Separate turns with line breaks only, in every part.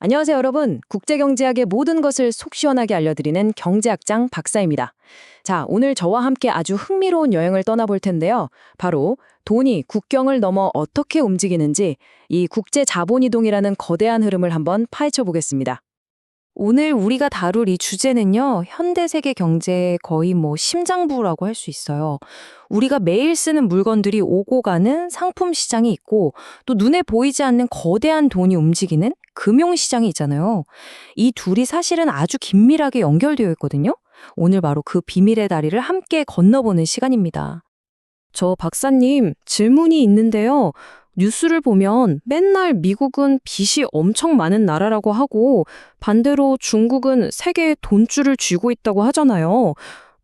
안녕하세요, 여러분. 국제경제학의 모든 것을 속 시원하게 알려드리는 경제학장 박사입니다. 자, 오늘 저와 함께 아주 흥미로운 여행을 떠나볼 텐데요. 바로 돈이 국경을 넘어 어떻게 움직이는지 이 국제 자본 이동이라는 거대한 흐름을 한번 파헤쳐 보겠습니다.
오늘 우리가 다룰 이 주제는요, 현대 세계 경제의 거의 뭐 심장부라고 할 수 있어요. 우리가 매일 쓰는 물건들이 오고 가는 상품 시장이 있고, 또 눈에 보이지 않는 거대한 돈이 움직이는 금융 시장이 있잖아요. 이 둘이 사실은 아주 긴밀하게 연결되어 있거든요. 오늘 바로 그 비밀의 다리를 함께 건너보는 시간입니다. 저 박사님, 질문이 있는데요. 뉴스를 보면 맨날 미국은 빚이 엄청 많은 나라라고 하고 반대로 중국은 세계에 돈줄을 쥐고 있다고 하잖아요.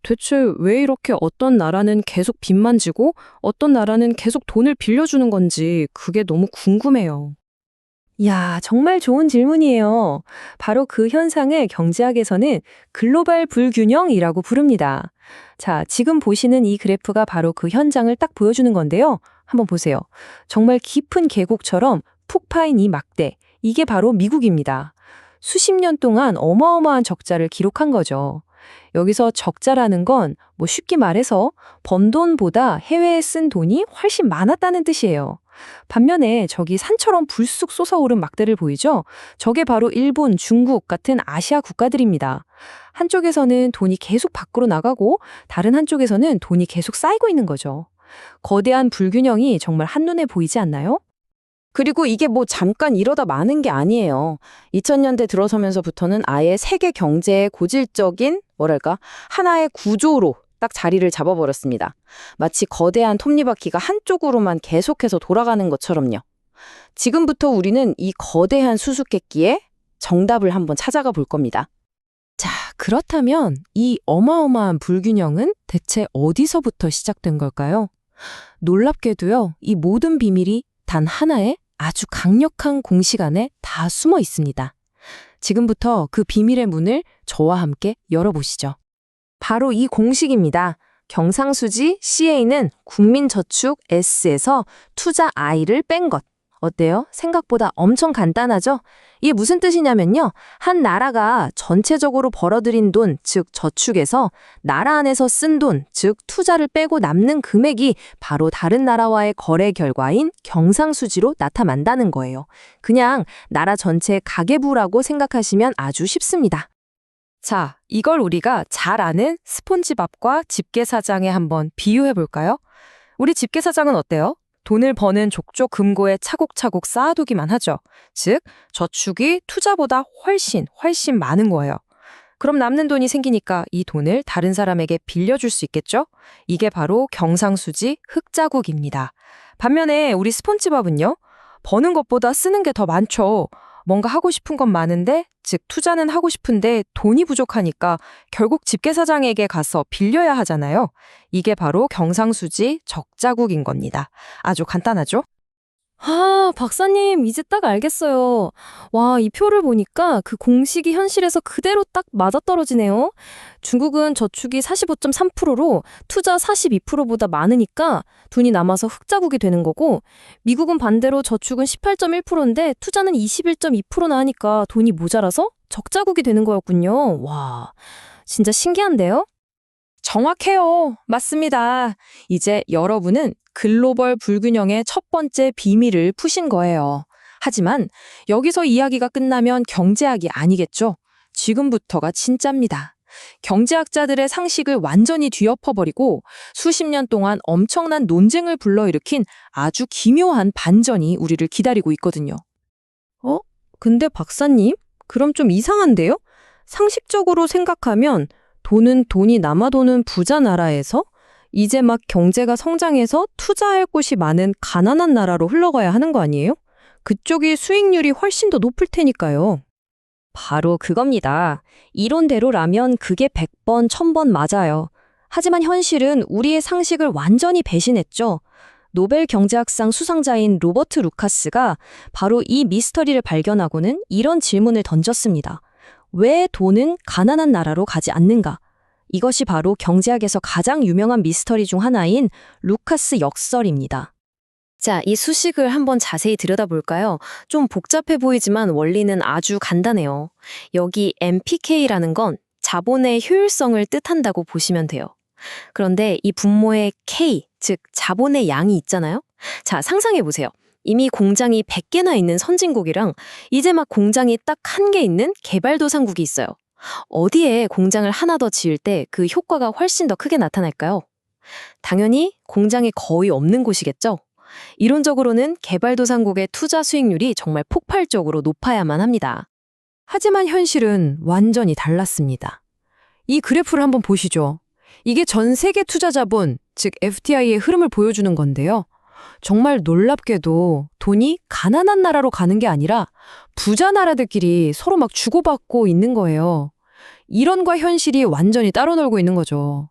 대체 왜 이렇게 어떤 나라는 계속 빚만 지고 어떤 나라는 계속 돈을 빌려주는 건지 그게 너무 궁금해요.
이야, 정말 좋은 질문이에요. 바로 그 현상을 경제학에서는 글로벌 불균형이라고 부릅니다. 자, 지금 보시는 이 그래프가 바로 그 현장을 딱 보여주는 건데요. 한번 보세요. 정말 깊은 계곡처럼 푹 파인 이 막대. 이게 바로 미국입니다. 수십 년 동안 어마어마한 적자를 기록한 거죠. 여기서 적자라는 건 뭐 쉽게 말해서 번 돈보다 해외에 쓴 돈이 훨씬 많았다는 뜻이에요. 반면에 저기 산처럼 불쑥 솟아오른 막대를 보이죠? 저게 바로 일본, 중국 같은 아시아 국가들입니다. 한쪽에서는 돈이 계속 밖으로 나가고 다른 한쪽에서는 돈이 계속 쌓이고 있는 거죠. 거대한 불균형이 정말 한눈에 보이지 않나요?
그리고 이게 뭐 잠깐 이러다 마는 게 아니에요. 2000년대 들어서면서부터는 아예 세계 경제의 고질적인 뭐랄까 하나의 구조로 딱 자리를 잡아버렸습니다. 마치 거대한 톱니바퀴가 한쪽으로만 계속해서 돌아가는 것처럼요. 지금부터 우리는 이 거대한 수수께끼에 정답을 한번 찾아가 볼 겁니다.
자, 그렇다면 이 어마어마한 불균형은 대체 어디서부터 시작된 걸까요? 놀랍게도요, 이 모든 비밀이 단 하나의 아주 강력한 공식 안에 다 숨어 있습니다. 지금부터 그 비밀의 문을 저와 함께 열어보시죠. 바로 이 공식입니다. 경상수지 CA는 국민저축 S에서 투자 I를 뺀 것. 어때요? 생각보다 엄청 간단하죠? 이게 무슨 뜻이냐면요. 한 나라가 전체적으로 벌어들인 돈, 즉 저축에서 나라 안에서 쓴 돈, 즉 투자를 빼고 남는 금액이 바로 다른 나라와의 거래 결과인 경상수지로 나타난다는 거예요. 그냥 나라 전체의 가계부라고 생각하시면 아주 쉽습니다. 자, 이걸 우리가 잘 아는 스폰지밥과 집게사장에 한번 비유해 볼까요? 우리 집게사장은 어때요? 돈을 버는 족족 금고에 차곡차곡 쌓아두기만 하죠. 즉, 저축이 투자보다 훨씬, 훨씬 많은 거예요. 그럼 남는 돈이 생기니까 이 돈을 다른 사람에게 빌려줄 수 있겠죠? 이게 바로 경상수지 흑자국입니다. 반면에 우리 스폰지밥은요? 버는 것보다 쓰는 게 더 많죠. 뭔가 하고 싶은 건 많은데, 즉 투자는 하고 싶은데 돈이 부족하니까 결국 집게사장에게 가서 빌려야 하잖아요. 이게 바로 경상수지 적자국인 겁니다. 아주 간단하죠? 아, 박사님, 이제 딱 알겠어요. 와, 이 표를 보니까 그 공식이 현실에서 그대로 딱 맞아떨어지네요. 중국은 저축이 45.3%로 투자 42%보다 많으니까 돈이 남아서 흑자국이 되는 거고, 미국은 반대로 저축은 18.1%인데 투자는 21.2%나 하니까 돈이 모자라서 적자국이 되는 거였군요. 와, 진짜 신기한데요? 정확해요. 맞습니다. 이제 여러분은 글로벌 불균형의 첫 번째 비밀을 푸신 거예요. 하지만 여기서 이야기가 끝나면 경제학이 아니겠죠? 지금부터가 진짜입니다. 경제학자들의 상식을 완전히 뒤엎어버리고 수십 년 동안 엄청난 논쟁을 불러일으킨 아주 기묘한 반전이 우리를 기다리고 있거든요. 어? 근데 박사님? 그럼 좀 이상한데요? 상식적으로 생각하면 돈은 돈이 남아도는 부자 나라에서 이제 막 경제가 성장해서 투자할 곳이 많은 가난한 나라로 흘러가야 하는 거 아니에요? 그쪽이 수익률이 훨씬 더 높을 테니까요. 바로 그겁니다. 이론대로라면 그게 100번, 1000번 맞아요. 하지만 현실은 우리의 상식을 완전히 배신했죠. 노벨 경제학상 수상자인 로버트 루카스가 바로 이 미스터리를 발견하고는 이런 질문을 던졌습니다. 왜 돈은 가난한 나라로 가지 않는가? 이것이 바로 경제학에서 가장 유명한 미스터리 중 하나인 루카스 역설입니다.
자, 이 수식을 한번 자세히 들여다볼까요? 좀 복잡해 보이지만 원리는 아주 간단해요. 여기 MPK라는 건 자본의 효율성을 뜻한다고 보시면 돼요. 그런데 이 분모의 K, 즉 자본의 양이 있잖아요? 자, 상상해 보세요. 이미 공장이 100개나 있는 선진국이랑 이제 막 공장이 딱 한 개 있는 개발도상국이 있어요. 어디에 공장을 하나 더 지을 때 그 효과가 훨씬 더 크게 나타날까요? 당연히 공장이 거의 없는 곳이겠죠? 이론적으로는 개발도상국의 투자 수익률이 정말 폭발적으로 높아야만 합니다.
하지만 현실은 완전히 달랐습니다. 이 그래프를 한번 보시죠. 이게 전 세계 투자 자본, 즉 FTI의 흐름을 보여주는 건데요. 정말 놀랍게도 돈이 가난한 나라로 가는 게 아니라 부자 나라들끼리 서로 막 주고받고 있는 거예요. 이론과 현실이 완전히 따로 놀고 있는 거죠.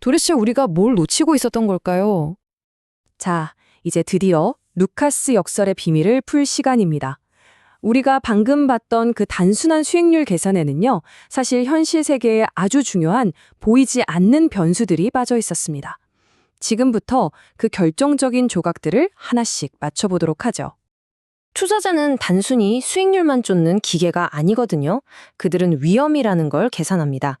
도대체 우리가 뭘 놓치고 있었던 걸까요?
자, 이제 드디어 루카스 역설의 비밀을 풀 시간입니다. 우리가 방금 봤던 그 단순한 수익률 계산에는요, 사실 현실 세계에 아주 중요한 보이지 않는 변수들이 빠져 있었습니다. 지금부터 그 결정적인 조각들을 하나씩 맞춰보도록 하죠. 투자자는 단순히 수익률만 쫓는 기계가 아니거든요. 그들은 위험이라는 걸 계산합니다.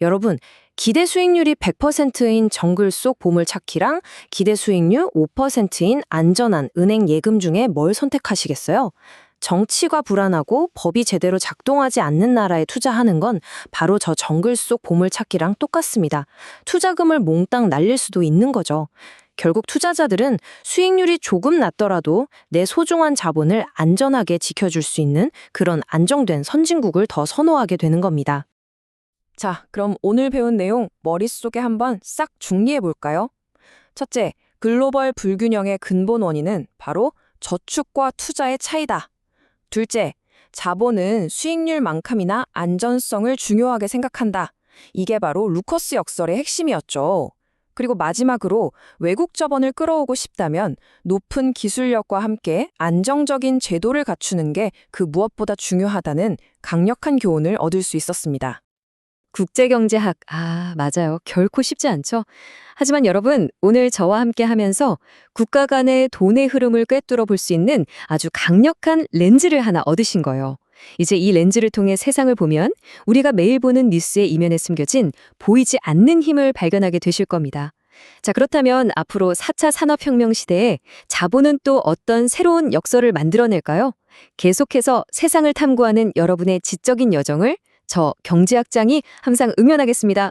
여러분, 기대 수익률이 100%인 정글 속 보물 찾기랑 기대 수익률 5%인 안전한 은행 예금 중에 뭘 선택하시겠어요? 정치가 불안하고 법이 제대로 작동하지 않는 나라에 투자하는 건 바로 저 정글 속 보물 찾기랑 똑같습니다. 투자금을 몽땅 날릴 수도 있는 거죠. 결국 투자자들은 수익률이 조금 낮더라도 내 소중한 자본을 안전하게 지켜줄 수 있는 그런 안정된 선진국을 더 선호하게 되는 겁니다. 자, 그럼 오늘 배운 내용 머릿속에 한번 싹 정리해 볼까요? 첫째, 글로벌 불균형의 근본 원인은 바로 저축과 투자의 차이다. 둘째, 자본은 수익률만큼이나 안전성을 중요하게 생각한다. 이게 바로 루커스 역설의 핵심이었죠. 그리고 마지막으로 외국 자본을 끌어오고 싶다면 높은 기술력과 함께 안정적인 제도를 갖추는 게 그 무엇보다 중요하다는 강력한 교훈을 얻을 수 있었습니다. 국제경제학, 아, 맞아요. 결코 쉽지 않죠. 하지만 여러분, 오늘 저와 함께 하면서 국가 간의 돈의 흐름을 꿰뚫어 볼 수 있는 아주 강력한 렌즈를 하나 얻으신 거예요. 이제 이 렌즈를 통해 세상을 보면 우리가 매일 보는 뉴스의 이면에 숨겨진 보이지 않는 힘을 발견하게 되실 겁니다. 자, 그렇다면 앞으로 4차 산업혁명 시대에 자본은 또 어떤 새로운 역설을 만들어낼까요? 계속해서 세상을 탐구하는 여러분의 지적인 여정을 저 경제학장이 항상 응원하겠습니다.